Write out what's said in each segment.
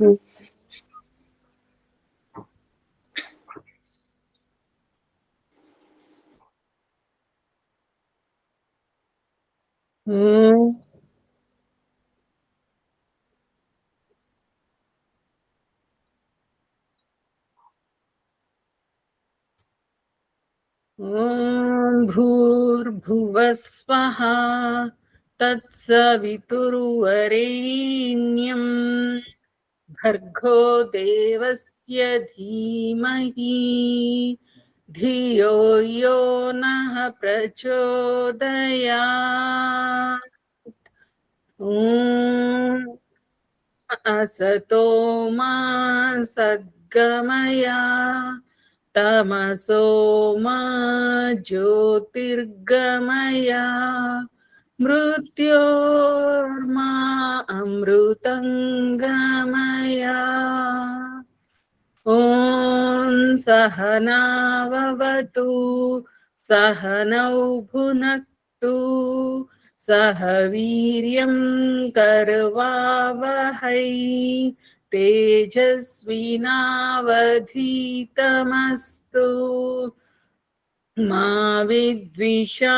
हम्म। भूर्भुवस्वः तत्सवितुर्वरेण्यम्। भर्गो देवस्य धीमहि। धियो यो नः प्रचोदयात्। असतो मा सद्गमया। तमसो मा ज्योतिर्गमया। मृत्योर्मा अमृतङ्गमया। ॐ सहनाववतु सहनौ भुनक्तु सह वीर्यं कर्वावहै तेजस्विनावधीतमस्तु। मा विद्विषावहै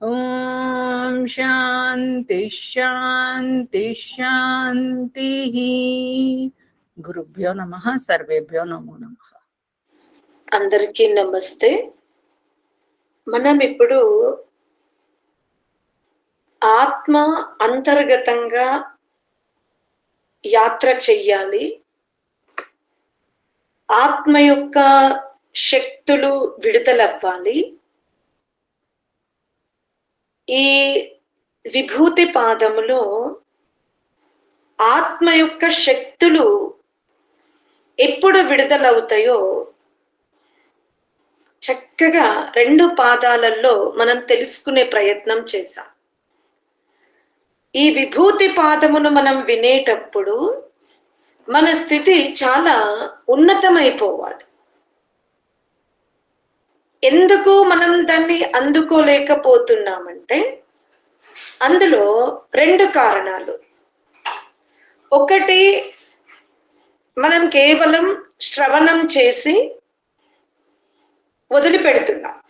ॐ शान्ति शान्ति शान्तिः గురుభ్యో నమ సర్వేభ్యో నమో నమ అందరికీ నమస్తే మనం ఇప్పుడు ఆత్మ అంతర్గతంగా యాత్ర చెయ్యాలి ఆత్మ యొక్క శక్తులు విడుదలవ్వాలి. ఈ విభూతి పాదములో ఆత్మ యొక్క శక్తులు ఎప్పుడు విడుదలవుతాయో చక్కగా రెండు పాదాలలో మనం తెలుసుకునే ప్రయత్నం చేశాం. ఈ విభూతి పాదమును మనం వినేటప్పుడు మన స్థితి చాలా ఉన్నతమైపోవాలి. ఎందుకు మనం దాన్ని అందుకోలేకపోతున్నామంటే అందులో రెండు కారణాలు. ఒకటి మనం కేవలం శ్రవణం చేసి వదిలిపెడుతున్నాం.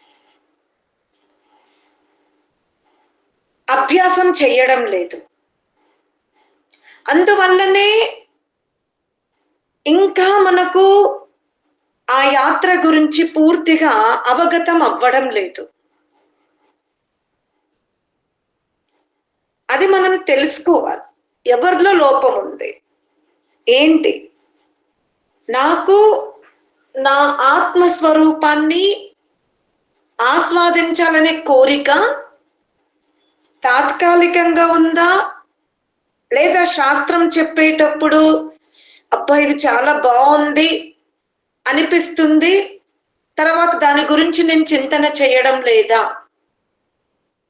అభ్యాసం చేయడం లేదు. అందువల్లనే ఇంకా మనకు ఆ యాత్ర గురించి పూర్తిగా అవగతం అవ్వడం లేదు. అది మనం తెలుసుకోవాలి. ఎవరిలో లోపం ఉంది? ఏంటి? నాకు నా ఆత్మస్వరూపాన్ని ఆస్వాదించాలనే కోరిక తాత్కాలికంగా ఉందా? లేదా శాస్త్రం చెప్పేటప్పుడు అబ్బా ఇది చాలా బాగుంది. అనిపిస్తుంది. తర్వాత దాని గురించి నేను చింతన చేయడం లేదా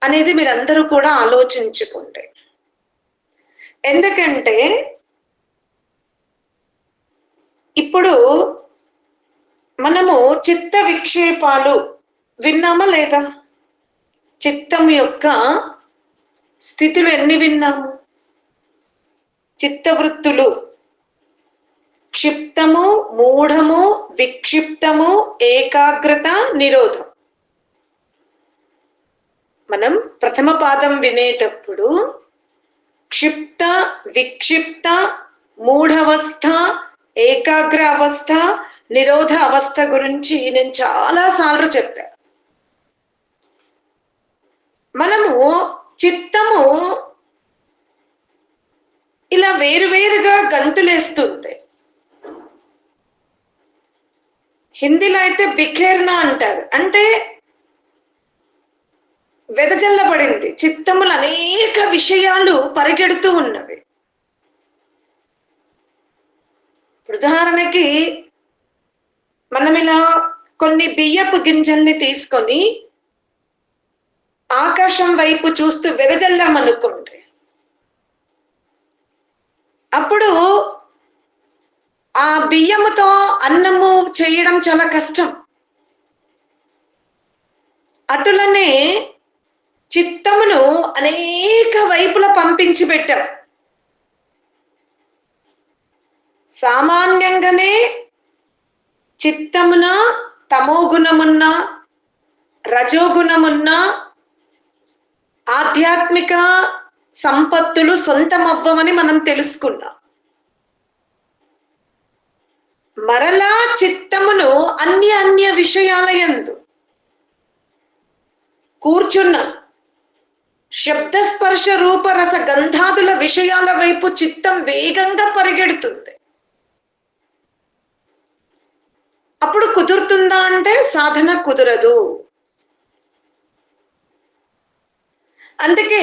అనేది మీరందరూ కూడా ఆలోచించుకోండి ఎందుకంటే ఇప్పుడు మనము చిత్త విక్షేపాలు విన్నామా లేదా? చిత్తం యొక్క స్థితులు ఎన్ని విన్నాము? చిత్తవృత్తులు క్షిప్తము మూఢము విక్షిప్తము ఏకాగ్రత నిరోధం. మనం ప్రథమ పాదం వినేటప్పుడు క్షిప్త విక్షిప్త మూఢవస్థ ఏకాగ్ర అవస్థ నిరోధ అవస్థ గురించి నేను చాలా సార్లు చెప్పా. మనము చిత్తము ఇలా వేరువేరుగా గంతులేస్తుంది హిందీలో అయితే బిఖేర్నా అంటారు. అంటే వెదజల్లబడింది. చిత్తములు అనేక విషయాలు పరిగెడుతూ ఉన్నవి. ఉదాహరణకి మనం ఇలా కొన్ని బియ్యపు గింజల్ని తీసుకొని ఆకాశం వైపు చూస్తూ వెదజల్లామనుకోండి. అప్పుడు ఆ బియ్యముతో అన్నము చేయడం చాలా కష్టం. అటులనే చిత్తమును అనేక వైపుల పంపించి పెట్టాం. సామాన్యంగానే చిత్తమున తమోగుణమున్న రజోగుణమున్న ఆధ్యాత్మిక సంపత్తులు సొంతం అవ్వమని మనం తెలుసుకున్నాం. మరలా చిత్తమును అన్య అన్య విషయాల యందు కూర్చున్న శబ్దస్పర్శ రూపరస గంధాదుల విషయాల వైపు చిత్తం వేగంగా పరిగెడుతుంది. అప్పుడు కుదురుతుందా అంటే సాధన కుదరదు. అందుకే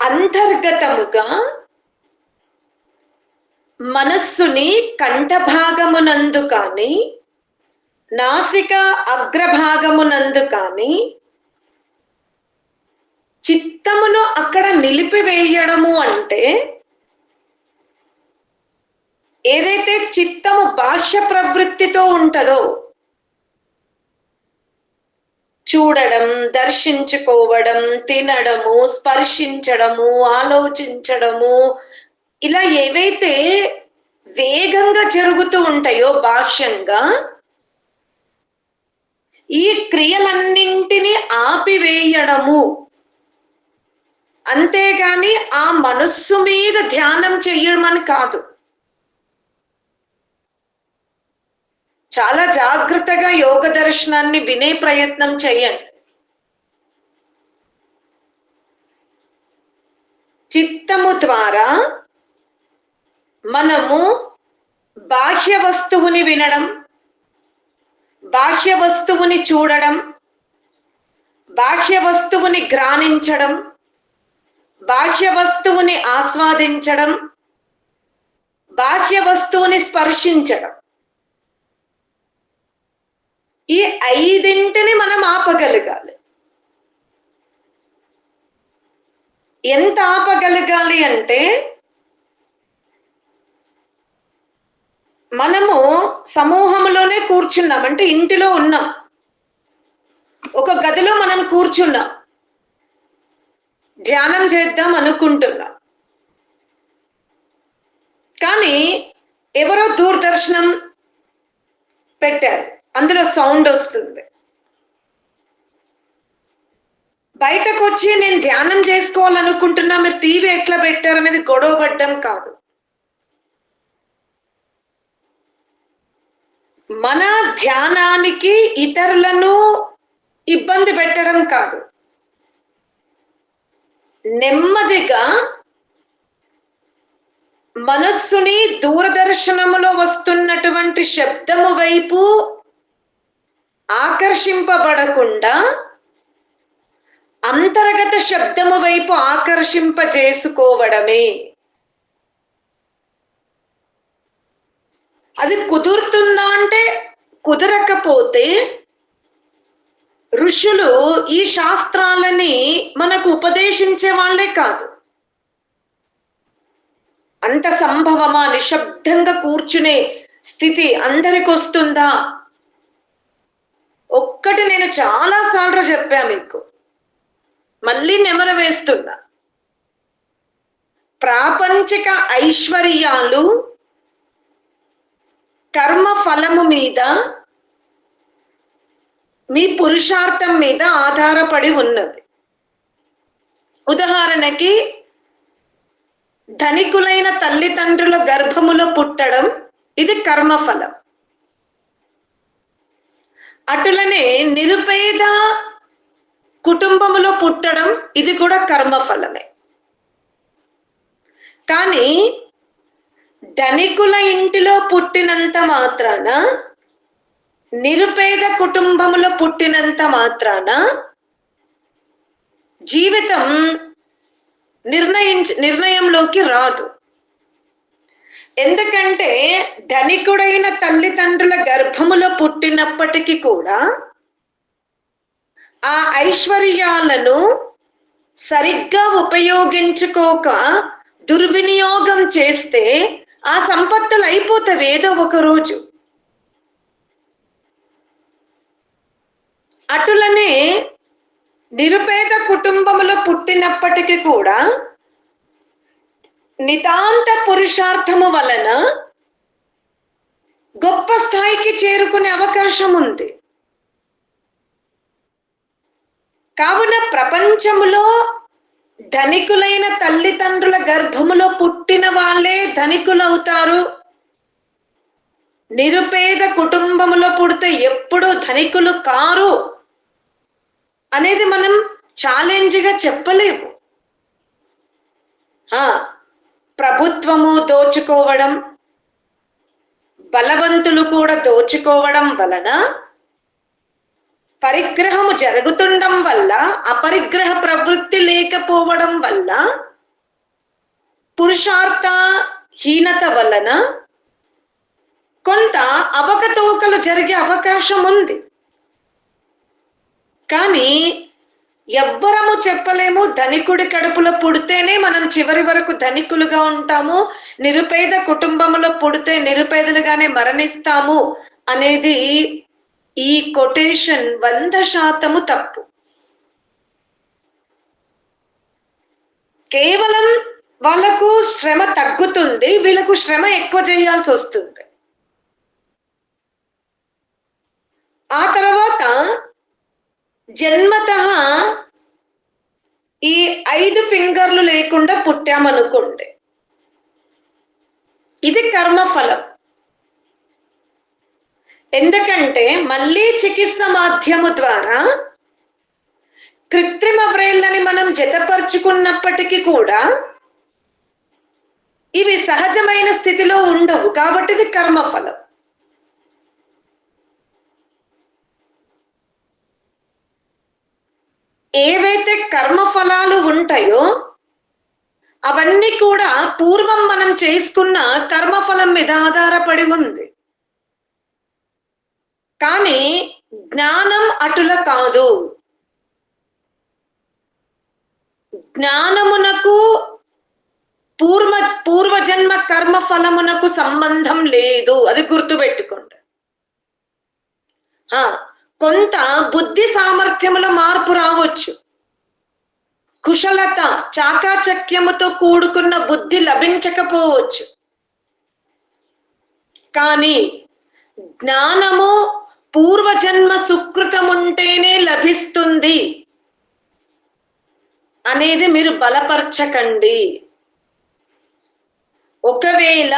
అంతర్గతముగా మనస్సుని కంఠభాగమునందు కానీ నాసిక అగ్రభాగమునందు కానీ చిత్తమును అక్కడ నిలిపివేయడము అంటే ఏదైతే చిత్తము బాహ్య ప్రవృత్తితో ఉంటుందో చూడడం దర్శించుకోవడం తినడము స్పర్శించడము ఆలోచించడము ఇలా ఏవైతే వేగంగా జరుగుతూ ఉంటాయో భాష్యంగా ఈ క్రియలన్నింటినీ ఆపివేయడము. అంతేగాని ఆ మనస్సు మీద ధ్యానం చెయ్యమని కాదు. చాలా జాగ్రత్తగా యోగ దర్శనాన్ని వినే ప్రయత్నం చేయండి. చిత్తము ద్వారా మనము బాహ్య వస్తువుని వినడం బాహ్య వస్తువుని చూడడం బాహ్య వస్తువుని గ్రాణించడం బాహ్య వస్తువుని ఆస్వాదించడం బాహ్య వస్తువుని స్పర్శించడం. ఈ ఐదింటిని మనం ఆపగలగాలి. ఎంత ఆపగలగాలి అంటే మనము సమూహంలోనే కూర్చున్నాం అంటే ఇంటిలో ఉన్నాం. ఒక గదిలో మనం కూర్చున్నాం. ధ్యానం చేద్దాం అనుకుంటున్నాం. కానీ ఎవరో దూరదర్శనం పెట్టారు. అందులో సౌండ్ వస్తుంది. బయటకు వచ్చి నేను ధ్యానం చేసుకోవాలనుకుంటున్నా మీరు టీవీ ఎట్లా పెట్టారు అనేది గొడవ పడ్డం కాదు. మన ధ్యానానికి ఇతరులను ఇబ్బంది పెట్టడం కాదు. నెమ్మదిగా మనస్సుని దూరదర్శనములో వస్తున్నటువంటి శబ్దము వైపు ఆకర్షింపబడకుండా అంతర్గత శబ్దము వైపు ఆకర్షింపజేసుకోవడమే. అది కుదురుతుందా అంటే కుదరకపోతే ఋషులు ఈ శాస్త్రాలని మనకు ఉపదేశించే వాళ్ళే కాదు. అంత సంభవమా నిశ్శబ్దంగా కూర్చునే స్థితి అందరికి వస్తుందా? ఒక్కటి నేను చాలా సార్లు చెప్పా మీకు. మళ్ళీ నెమర వేస్తున్నా. ప్రాపంచిక ఐశ్వర్యాలు కర్మ ఫలము మీద మీ పురుషార్థం మీద ఆధారపడి ఉన్నది. ఉదాహరణకి ధనికులైన తల్లిదండ్రుల గర్భములో పుట్టడం ఇది కర్మఫలం. అటులనే నిరుపేద కుటుంబములో పుట్టడం ఇది కూడా కర్మఫలమే. కానీ ధనికుల ఇంటిలో పుట్టినంత మాత్రాన నిరుపేద కుటుంబంలో పుట్టినంత మాత్రాన జీవితం నిర్ణయించ నిర్ణయంలోకి రాదు. ఎందుకంటే ధనికుడైన తల్లిదండ్రుల గర్భములో పుట్టినప్పటికీ కూడా ఆ ఐశ్వర్యాలను సరిగ్గా ఉపయోగించుకోక దుర్వినియోగం చేస్తే ఆ సంపత్తులు అయిపోతావి ఏదో ఒక రోజు. అటులనే నిరుపేద కుటుంబంలో పుట్టినప్పటికీ కూడా నితాంత పురుషార్థము వలన గొప్ప స్థాయికి చేరుకునే అవకాశం ఉంది. కావున ప్రపంచములో ధనికులైన తల్లిదండ్రుల గర్భములో పుట్టిన వాళ్ళే ధనికులవుతారు. నిరుపేద కుటుంబములో పుడితే ఎప్పుడూ ధనికులు కారు అనేది మనం ఛాలెంజ్గా చెప్పలేము. ప్రభుత్వము దోచుకోవడం బలవంతులు కూడా దోచుకోవడం వలన పరిగ్రహము జరుగుతుండడం వల్ల అపరిగ్రహ ప్రవృత్తి లేకపోవడం వల్ల పురుషార్థ హీనత వలన కొంత అవకతవకలు జరిగే అవకాశం ఉంది. కానీ ఎవ్వరము చెప్పలేము ధనికుడి కడుపులో పుడితేనే మనం చివరి వరకు ధనికులుగా ఉంటాము నిరుపేద కుటుంబంలో పుడితే నిరుపేదలుగానే మరణిస్తాము అనేది ఈ కొటేషన్ వంద శాతము తప్పు. కేవలం వాళ్ళకు శ్రమ తగ్గుతుంది వీళ్ళకు శ్రమ ఎక్కువ చేయాల్సి వస్తుంది. ఆ తర్వాత జన్మత ఈ ఐదు ఫింగర్లు లేకుండా పుట్టామనుకోండి. ఇది కర్మఫలం. ఎందుకంటే మళ్ళీ చికిత్స మాధ్యము ద్వారా కృత్రిమ వ్రేళ్ళని మనం జతపరుచుకున్నప్పటికీ కూడా ఇవి సహజమైన స్థితిలో ఉండవు. కాబట్టి ఇది కర్మఫలం. ఏవైతే కర్మఫలాలు ఉంటాయో అవన్నీ కూడా పూర్వం మనం చేసుకున్న కర్మఫలం మీద ఆధారపడి ఉంది. కానీ జ్ఞానం అటుల కాదు. జ్ఞానమునకు పూర్వ పూర్వజన్మ కర్మ ఫలమునకు సంబంధం లేదు. అది గుర్తుపెట్టుకోండి. ఆ, కొంత బుద్ధి సామర్థ్యములో మార్పు రావచ్చు. కుశలత చాకాచక్యముతో కూడుకున్న బుద్ధి లభించకపోవచ్చు. కానీ జ్ఞానము పూర్వజన్మ సుకృతం ఉంటేనే లభిస్తుంది అనేది మీరు బలపరచకండి. ఒకవేళ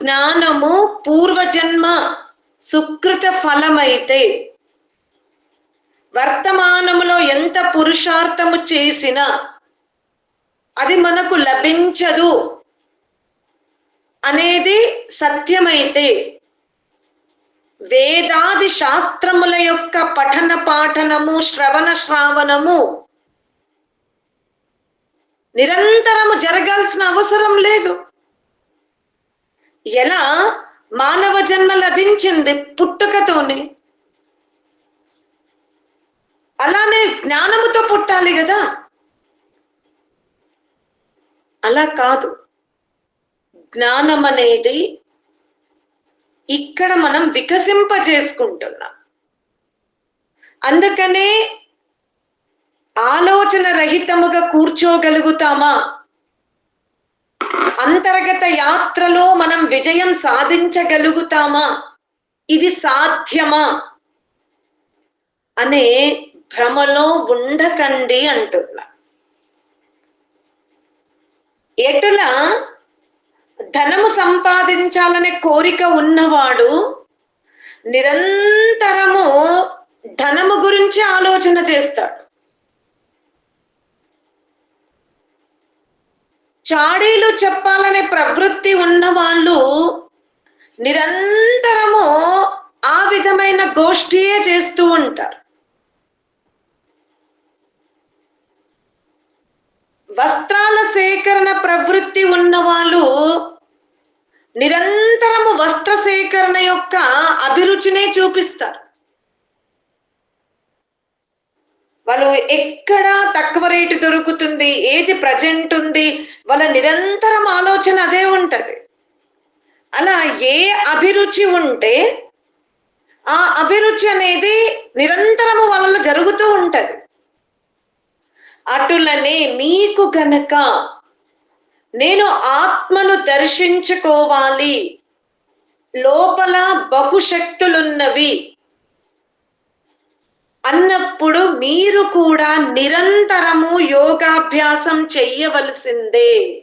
జ్ఞానము పూర్వజన్మ సుకృత ఫలమైతే వర్తమానములో ఎంత పురుషార్థము చేసినా అది మనకు లభించదు అనేది సత్యమైతే వేదాది శాస్త్రముల యొక్క పఠన పాఠనము శ్రవణ శ్రావణము నిరంతరము జరగాల్సిన అవసరం లేదు. ఎలా? మానవ జన్మ లభించింది పుట్టుకతోనే. అలానే జ్ఞానముతో పుట్టాలి కదా. అలా కాదు. జ్ఞానం అనేది ఇక్కడ మనం వికసింపజేసుకుంటున్నాం. అందుకనే ఆలోచన రహితముగా కూర్చోగలుగుతామా? అంతర్గత యాత్రలో మనం విజయం సాధించగలుగుతామా? ఇది సాధ్యమా? అనే భ్రమలో ఉండకండి అంటున్నా. ఎటుల? ధనము సంపాదించాలనే కోరిక ఉన్నవాడు నిరంతరము ధనము గురించి ఆలోచన చేస్తాడు. చాడీలు చెప్పాలనే ప్రవృత్తి ఉన్న వాళ్ళు నిరంతరము ఆ విధమైన గోష్ఠియే చేస్తూ ఉంటారు. వస్త్రాల సేకరణ ప్రవృత్తి ఉన్న వాళ్ళు నిరంతరము వస్త్ర సేకరణ యొక్క అభిరుచినే చూపిస్తారు. వాళ్ళు ఎక్కడ తక్కువ రేటు దొరుకుతుంది ఏది ప్రజెంట్ ఉంది వాళ్ళ నిరంతరం ఆలోచన అదే ఉంటది. అలా ఏ అభిరుచి ఉంటే ఆ అభిరుచి అనేది నిరంతరము వాళ్ళలో జరుగుతూ ఉంటది. అటులనే మీకు గనక నేను ఆత్మను దర్శించుకోవాలి లోపల బహుశక్తులున్నవి అన్నప్పుడు మీరు కూడా నిరంతరము యోగాభ్యాసం చెయ్యవలసిందే.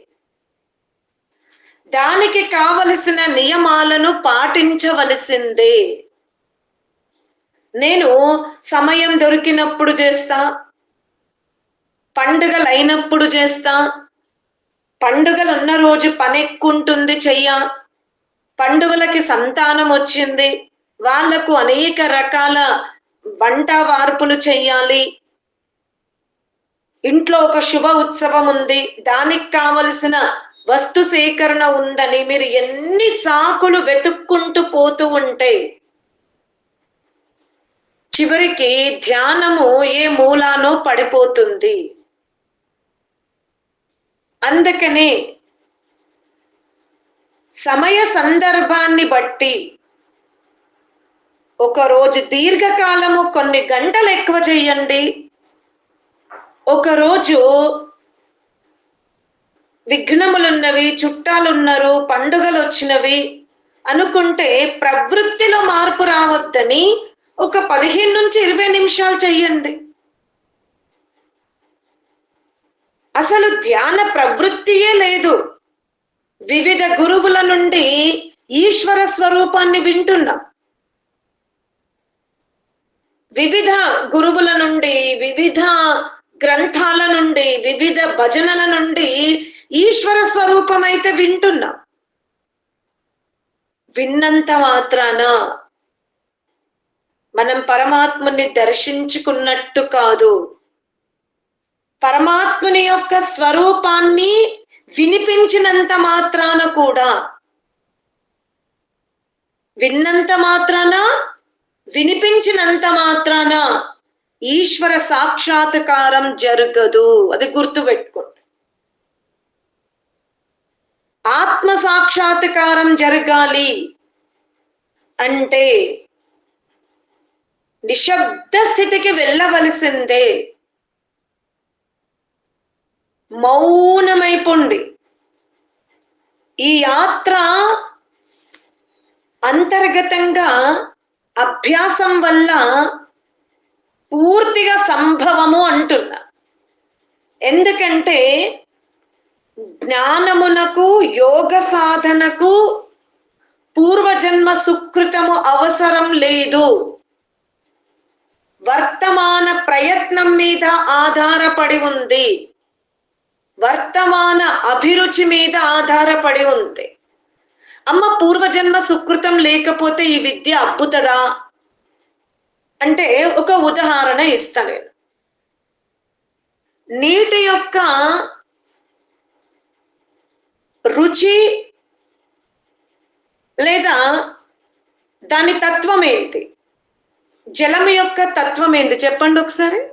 దానికి కావలసిన నియమాలను పాటించవలసిందే. నేను సమయం దొరికినప్పుడు చేస్తా పండుగలు అయినప్పుడు చేస్తా. పండుగలు ఉన్న రోజు పని ఎక్కువ చెయ్య. పండుగలకి సంతానం వచ్చింది. వాళ్ళకు అనేక రకాల వంట వార్పులు చెయ్యాలి. ఇంట్లో ఒక శుభ ఉత్సవం ఉంది. దానికి కావలసిన వస్తు సేకరణ ఉందని మీరు ఎన్ని సాకులు వెతుక్కుంటూ పోతూ ఉంటే చివరికి ధ్యానము ఏ మూలానో పడిపోతుంది. అందుకనే సమయ సందర్భాన్ని బట్టి ఒకరోజు దీర్ఘకాలము కొన్ని గంటలు ఎక్కువ చేయండి. ఒకరోజు విఘ్నములున్నవి చుట్టాలున్నారు పండుగలు వచ్చినవి అనుకుంటే ప్రవృత్తిలో మార్పు రావద్దని ఒక పదిహేను నుంచి ఇరవై నిమిషాలు చెయ్యండి అసలు ధ్యాన ప్రవృత్తియే లేదు. వివిధ గురువుల నుండి ఈశ్వర స్వరూపాన్ని వింటున్నాం. వివిధ గురువుల నుండి వివిధ గ్రంథాల నుండి వివిధ భజనల నుండి ఈశ్వర స్వరూపం అయితే వింటున్నాం. విన్నంత మాత్రాన మనం పరమాత్ముని దర్శించుకున్నట్టు కాదు. పరమాత్ముని యొక్క స్వరూపాన్ని వినిపించినంత మాత్రాన కూడా విన్నంత మాత్రాన వినిపించినంత మాత్రాన ఈశ్వర సాక్షాత్కారం జరగదు. అది గుర్తుపెట్టుకోండి. ఆత్మ సాక్షాత్కారం జరగాలి అంటే నిశ్శబ్ద స్థితికి వెళ్ళవలసిందే. మౌనమైపోండి. ఈ యాత్ర అంతర్గతంగా అభ్యాసం వల్ల పూర్తిగా సంభవము అంటున్నా. ఎందుకంటే జ్ఞానమునకు యోగ సాధనకు పూర్వజన్మ సుకృతము అవసరం లేదు. వర్తమాన ప్రయత్నం మీద ఆధారపడి ఉంది. వర్తమాన అభిరుచి మీద ఆధారపడి ఉంది. అమ్మ పూర్వజన్మ సుకృతం లేకపోతే ఈ విద్య అబ్బుతదా అంటే ఒక ఉదాహరణ ఇస్తా నేను. నీటి యొక్క రుచి లేదా దాని తత్వం ఏంటి? జలం యొక్క తత్వం ఏంటి? చెప్పండి ఒకసారి.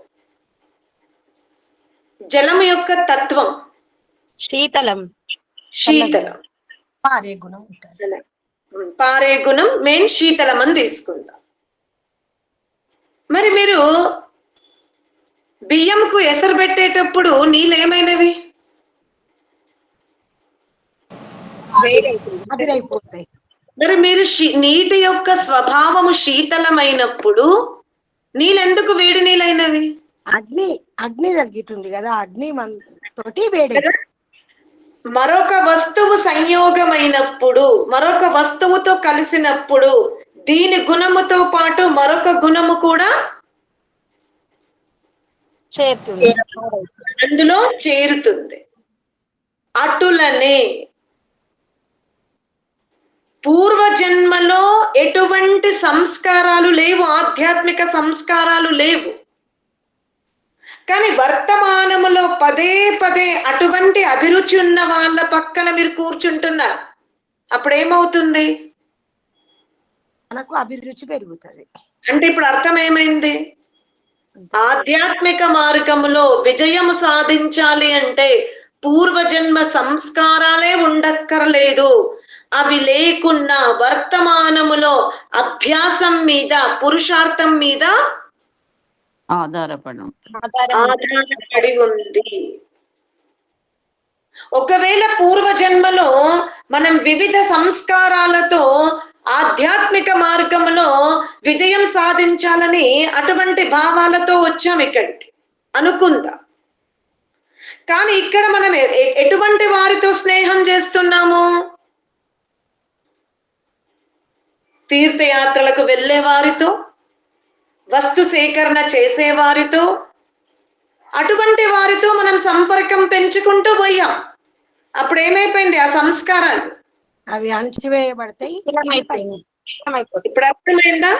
జలం యొక్క తత్వం. శీతలం. శీతలం. పారే గుణం ఉంటుంది. అలా. పారే గుణం మెయిన్ శీతలం అని తీసుకుందాం. మరి మీరు బియ్యంకు ఎసరు పెట్టేటప్పుడు నీళ్ళు ఏమైనవి? మరి మీరు నీటి యొక్క స్వభావము శీతలమైనప్పుడు నీళ్ళు ఎందుకు వేడి నీళ్ళైనవి? అగ్ని. అగ్ని జరుగుతుంది కదా అగ్ని మన తోటి వేడి. మరొక వస్తువు సంయోగమైనప్పుడు మరొక వస్తువుతో కలిసినప్పుడు దీని గుణముతో పాటు మరొక గుణము కూడా చేతుంది అందులో చేరుతుంది. అటులనే. పూర్వజన్మలో ఎటువంటి సంస్కారాలు లేవు ఆధ్యాత్మిక సంస్కారాలు లేవు. కానీ వర్తమానములో పదే పదే అటువంటి అభిరుచి ఉన్న వాళ్ళ పక్కన మీరు కూర్చుంటున్నారు. అప్పుడు ఏమవుతుంది మనకు అభిరుచి పెరుగుతుంది. అంటే ఇప్పుడు అర్థం ఏమైంది ఆధ్యాత్మిక మార్గములో విజయము సాధించాలి అంటే పూర్వజన్మ సంస్కారాలే ఉండక్కర్లేదు. అవి లేకున్నా వర్తమానములో అభ్యాసం మీద పురుషార్థం మీద ఆధారపడి. ఉంది. ఒకవేళ పూర్వ జన్మలో మనం వివిధ సంస్కారాలతో ఆధ్యాత్మిక మార్గంలో విజయం సాధించాలని అటువంటి భావాలతో వచ్చాం ఇక్కడికి. అనుకుందాం. కానీ ఇక్కడ మనం ఎటువంటి వారితో స్నేహం చేస్తున్నాము? తీర్థయాత్రలకు వెళ్ళే వారితో? వస్తు సేకరణ చేసే వారితో అటువంటి వారితో మనం సంపర్కం పెంచుకుంటూ పోయాం. అప్పుడు ఏమైపోయింది ఆ సంస్కారాలు? అవి అణచివేయబడతాయి. ఇప్పుడు అర్థమైందా?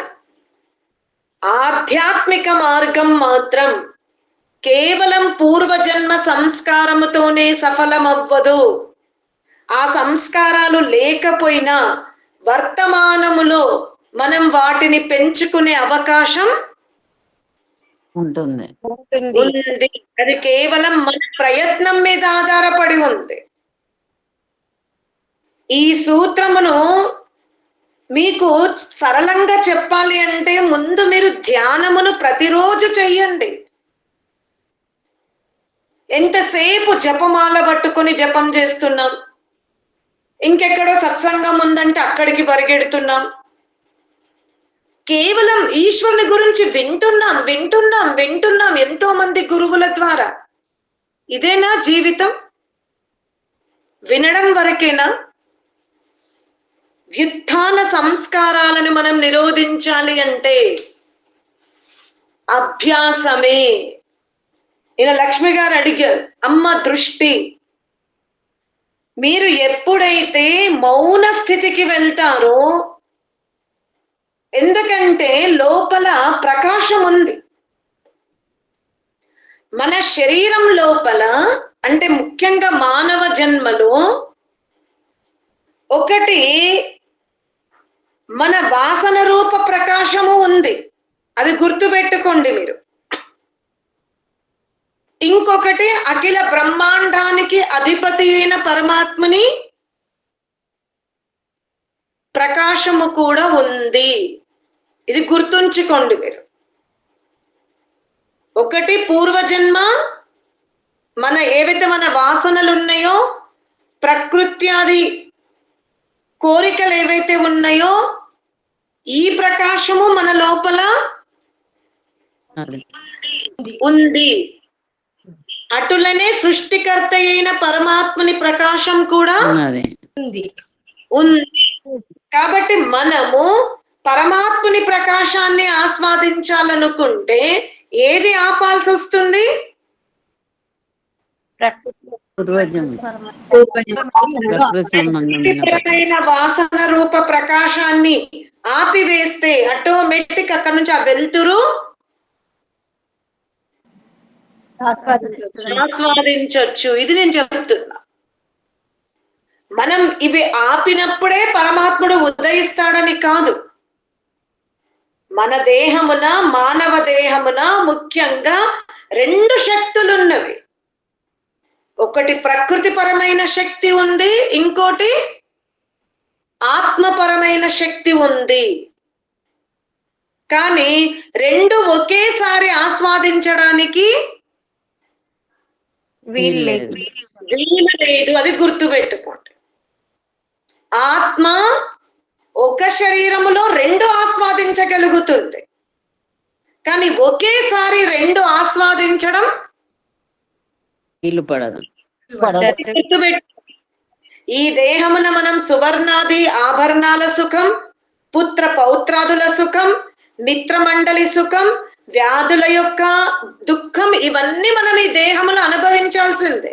ఆధ్యాత్మిక మార్గం మాత్రం కేవలం పూర్వజన్మ సంస్కారముతోనే సఫలమవ్వదు. ఆ సంస్కారాలు లేకపోయినా వర్తమానములో మనం వాటిని పెంచుకునే అవకాశం ఉంటుంది. ఉంది. అది కేవలం మన ప్రయత్నం మీద ఆధారపడి ఉంది. ఈ సూత్రమును మీకు సరళంగా చెప్పాలి అంటే ముందు మీరు ధ్యానమును ప్రతిరోజు చెయ్యండి. ఎంతసేపు జపమాల పట్టుకొని జపం చేస్తున్నాం? ఇంకెక్కడో సత్సంగం ఉందంటే అక్కడికి పరిగెడుతున్నాం? కేవలం ఈశ్వరుని గురించి వింటున్నాం వింటున్నాం వింటున్నాం ఎంతో మంది గురువుల ద్వారా. ఇదేనా జీవితం? వినడం వరకేనా? వ్యుత్థాన సంస్కారాలను మనం నిరోధించాలి అంటే అభ్యాసమే. ఇలా లక్ష్మి గారు అడిగారు అమ్మ దృష్టి మీరు ఎప్పుడైతే మౌన స్థితికి వెళ్తారో ఎందుకంటే లోపల ప్రకాశం ఉంది. మన శరీరం లోపల అంటే ముఖ్యంగా మానవ జన్మలో ఒకటి మన వాసన రూప ప్రకాశము ఉంది. అది గుర్తుపెట్టుకోండి మీరు. ఇంకొకటి అఖిల బ్రహ్మాండానికి అధిపతి అయిన పరమాత్మని ప్రకాశము కూడా ఉంది. ఇది గుర్తుంచుకోండి మీరు. ఒకటి పూర్వజన్మ మన ఏవైతే మన వాసనలు ఉన్నాయో ప్రకృత్యాది కోరికలు ఏవైతే ఉన్నాయో ఈ ప్రకాశము మన లోపల. ఉంది. అటులనే సృష్టికర్త అయిన పరమాత్మని ప్రకాశం కూడా ఉంది. కాబట్టి మనము పరమాత్ముని ప్రకాశాన్ని ఆస్వాదించాలనుకుంటే ఏది ఆపాల్సి వస్తుంది వాసన రూప ప్రకాశాన్ని ఆపివేస్తే ఆటోమేటిక్ అక్కడ నుంచి ఆ వెలుతురు ఆస్వాదించొచ్చు ఇది నేను చెప్తున్నా. మనం ఇవి ఆపినప్పుడే పరమాత్ముడు ఉదయిస్తాడని కాదు. మన దేహమున మానవ దేహమున ముఖ్యంగా రెండు శక్తులున్నవి. ఒకటి ప్రకృతిపరమైన శక్తి ఉంది ఇంకోటి ఆత్మపరమైన శక్తి ఉంది. కానీ రెండు ఒకేసారి ఆస్వాదించడానికి. వీలు లేదు. అది గుర్తుపెట్టుకోండి. ఆత్మ ఒక శరీరములో రెండు ఆస్వాదించగలుగుతుంది. కానీ ఒకేసారి రెండు ఆస్వాదించడం వీలు పడదు. గుర్తుపెట్టు. ఈ దేహమున మనం సువర్ణాది ఆభరణాల సుఖం పుత్ర పౌత్రాదుల సుఖం మిత్రమండలి సుఖం వ్యాధుల యొక్క దుఃఖం ఇవన్నీ మనం ఈ దేహములో అనుభవించాల్సిందే.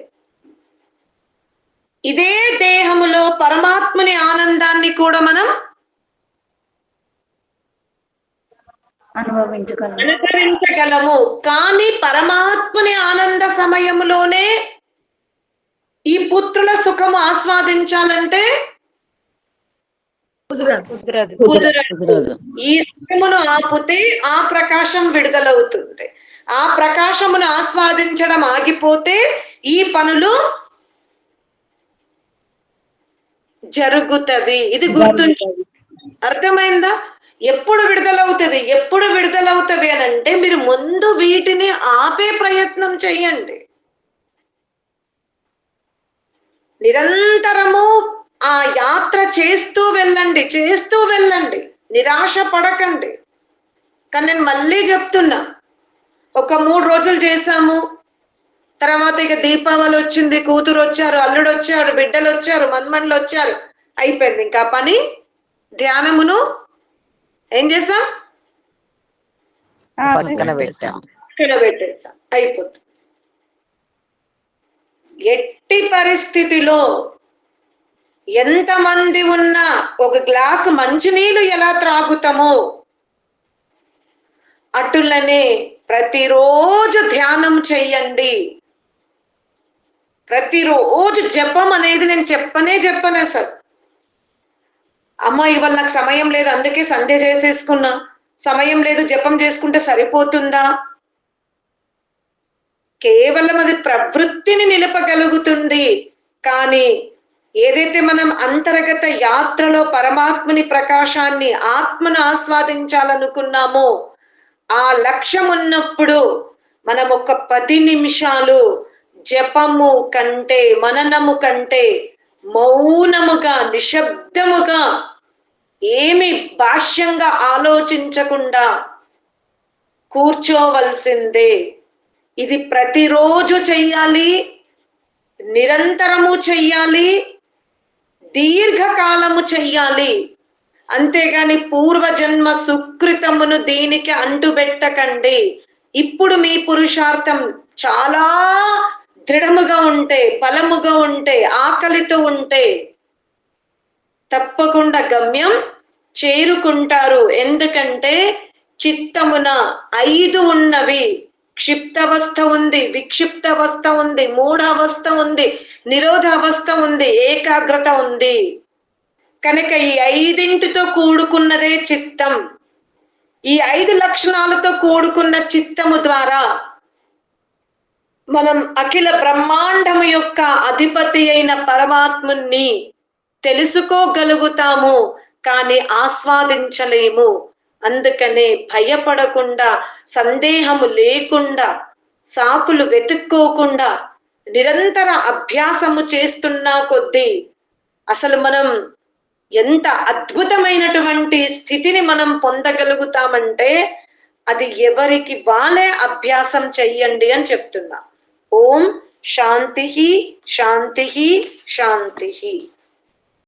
ఇదే దేహములో పరమాత్ముని ఆనందాన్ని కూడా మనం అనుభవించగలము కానీ పరమాత్ముని ఆనంద సమయములోనే ఈ పుత్రుల సుఖము ఆస్వాదించాలంటే ఈ సుఖమును ఆపుతే ఆ ప్రకాశం విడుదలవుతుంది. ఆ ప్రకాశమును ఆస్వాదించడం ఆగిపోతే ఈ పనులు జరుగుతవి. ఇది గుర్తుంచు అర్థమైందా? ఎప్పుడు విడుదలవుతుంది? ఎప్పుడు విడుదలవుతుంది అని అంటే మీరు ముందు వీటిని ఆపే ప్రయత్నం చేయండి నిరంతరము ఆ యాత్ర చేస్తూ వెళ్ళండి చేస్తూ వెళ్ళండి. నిరాశ పడకండి. కానీ నేను మళ్ళీ చెప్తున్నా ఒక మూడు రోజులు చేశాము. తర్వాత ఇక దీపావళి వచ్చింది కూతురు వచ్చారు అల్లుడు వచ్చారు బిడ్డలు వచ్చారు మన్మన్లు వచ్చారు. అయిపోయింది ఇంకా పని. ధ్యానమును ఏం చేసాం పక్కన పెట్టాం ఇక్కడ పెట్టేసాం అయిపోతుంది. ఎట్టి పరిస్థితిలో ఎంతమంది ఉన్నా ఒక గ్లాసు మంచినీళ్ళు ఎలా త్రాగుతామో అటులనే ప్రతిరోజు ధ్యానం చెయ్యండి. ప్రతిరోజు జపం అనేది నేను చెప్పనే చెప్పను అసలు. అమ్మ ఇవాళ నాకు సమయం లేదు అందుకే సంధ్య చేసేసుకున్నా. సమయం లేదు జపం చేసుకుంటే సరిపోతుందా? కేవలం అది ప్రవృత్తిని నిలపగలుగుతుంది. కానీ ఏదైతే మనం అంతర్గత యాత్రలో పరమాత్మని ప్రకాశాన్ని ఆత్మను ఆస్వాదించాలనుకున్నామో ఆ లక్ష్యం ఉన్నప్పుడు మనం ఒక పది నిమిషాలు జపము కంటే మననము కంటే మౌనముగా నిశ్శబ్దముగా ఏమి భాష్యంగా ఆలోచించకుండా కూర్చోవలసిందే. ఇది ప్రతిరోజు చెయ్యాలి నిరంతరము చెయ్యాలి దీర్ఘకాలము చెయ్యాలి. అంతేగాని పూర్వజన్మ సుకృతమును దీనికి అంటుబెట్టకండి. ఇప్పుడు మీ పురుషార్థం చాలా దృఢముగా ఉంటే బలముగా ఉంటే ఆకలితో ఉంటే తప్పకుండా గమ్యం చేరుకుంటారు. ఎందుకంటే చిత్తమున ఐదు ఉన్నవి. క్షిప్తవస్థ ఉంది విక్షిప్తవస్థ ఉంది మూఢావస్థ ఉంది నిరోధావస్థ ఉంది ఏకాగ్రత ఉంది. కనుక ఈ ఐదింటితో కూడుకున్నదే చిత్తం. ఈ ఐదు లక్షణాలతో కూడుకున్న చిత్తము ద్వారా మనం అఖిల బ్రహ్మాండము యొక్క అధిపతి అయిన పరమాత్ముని తెలుసుకోగలుగుతాము కానీ ఆస్వాదించలేము. అందుకనే భయపడకుండా సందేహము లేకుండా సాకులు వెతుక్కోకుండా నిరంతర అభ్యాసము చేస్తున్నా కొద్దీ అసలు మనం ఎంత అద్భుతమైనటువంటి స్థితిని మనం పొందగలుగుతామంటే అది ఎవరికి వాళ్ళే అభ్యాసం చెయ్యండి అని చెప్తున్నా. ओम शांति ही शांति ही शांति ही।